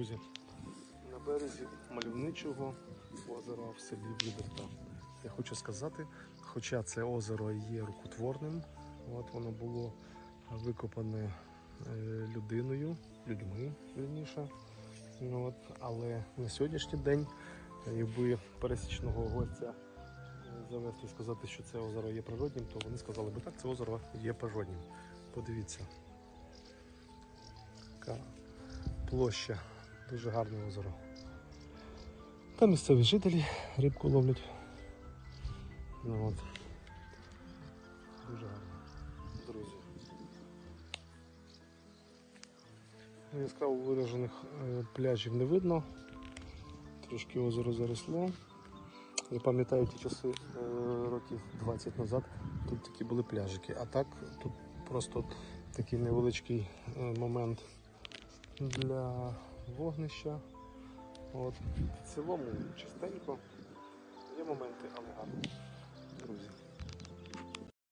Друзі, на березі мальовничого озера в селі Люберта. Я хочу сказати, хоча це озеро є рукотворним, от воно було викопане е, людиною, людьми вірніше. Ну, от, але на сьогоднішній день, якби пересічного гостя е, завести і сказати, що це озеро є природнім, то вони сказали би так, це озеро є природнім. Подивіться. Яка площа, дуже гарне озеро. Там місцеві жителі рибку ловлять. Ну, от. Дуже гарно, друзі. Яскраво виражених е, пляжів не видно. Трошки озеро заросло. Я пам'ятаю ті часи е, років 20 назад тут такі були пляжики. А так тут просто такий невеличкий е, момент для вогнища. От. В цілому чистенько. Є моменти, але гарно.